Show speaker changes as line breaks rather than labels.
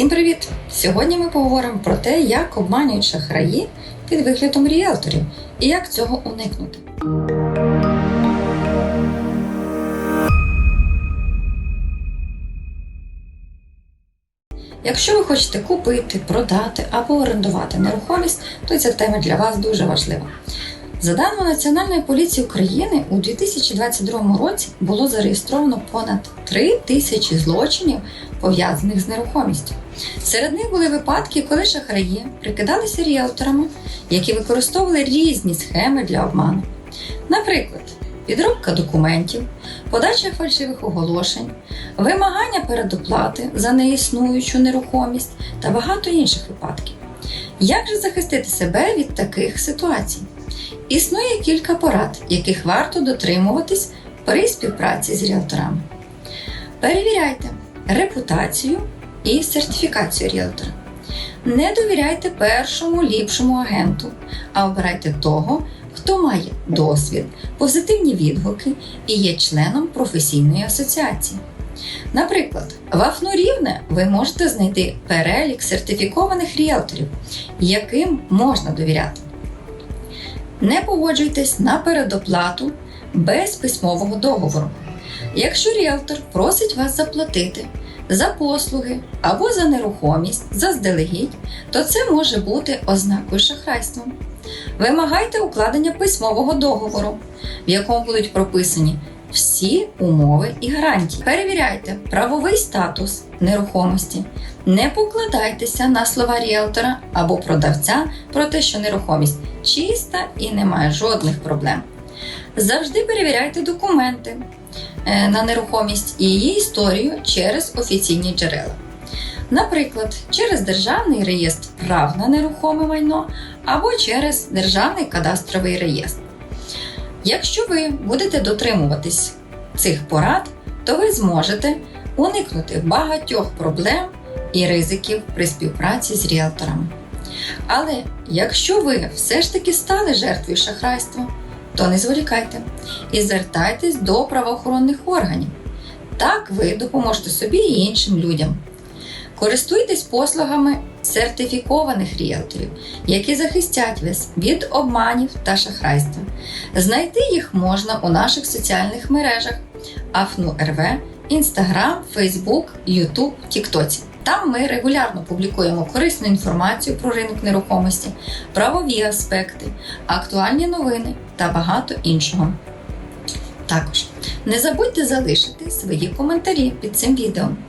Всім привіт! Сьогодні ми поговоримо про те, як обманюють шахраї під виглядом ріелторів і як цього уникнути. Якщо ви хочете купити, продати або орендувати нерухомість, то ця тема для вас дуже важлива. За даними Національної поліції України, у 2022 році було зареєстровано понад 3 тисячі злочинів, пов'язаних з нерухомістю. Серед них були випадки, коли шахраї прикидалися ріелторами, які використовували різні схеми для обману. Наприклад, підробка документів, подача фальшивих оголошень, вимагання передоплати за неіснуючу нерухомість та багато інших випадків. Як же захистити себе від таких ситуацій? Існує кілька порад, яких варто дотримуватись при співпраці з ріелторами. Перевіряйте репутацію і сертифікацію ріелтора. Не довіряйте першому ліпшому агенту, а обирайте того, хто має досвід, позитивні відгуки і є членом професійної асоціації. Наприклад, в Афнорівне ви можете знайти перелік сертифікованих ріелторів, яким можна довіряти. Не погоджуйтесь на передоплату без письмового договору. Якщо ріелтор просить вас заплатити за послуги або за нерухомість заздалегідь, то це може бути ознакою шахрайства. Вимагайте укладення письмового договору, в якому будуть прописані всі умови і гарантії. Перевіряйте правовий статус нерухомості. Не покладайтеся на слова ріелтора або продавця про те, що нерухомість чиста і немає жодних проблем. Завжди перевіряйте документи е, на нерухомість і її історію через офіційні джерела. Наприклад, через Державний реєстр прав на нерухоме майно або через Державний кадастровий реєстр. Якщо ви будете дотримуватись цих порад, то ви зможете уникнути багатьох проблем і ризиків при співпраці з ріелторами. Але якщо ви все ж таки стали жертвою шахрайства, то не зволікайте і звертайтесь до правоохоронних органів. Так ви допоможете собі і іншим людям. Користуйтесь послугами сертифікованих ріелторів, які захистять вас від обманів та шахрайства. Знайти їх можна у наших соціальних мережах Афну РВ, Інстаграм, Фейсбук, Ютуб, Тіктоці. Там ми регулярно публікуємо корисну інформацію про ринок нерухомості, правові аспекти, актуальні новини та багато іншого. Також не забудьте залишити свої коментарі під цим відео.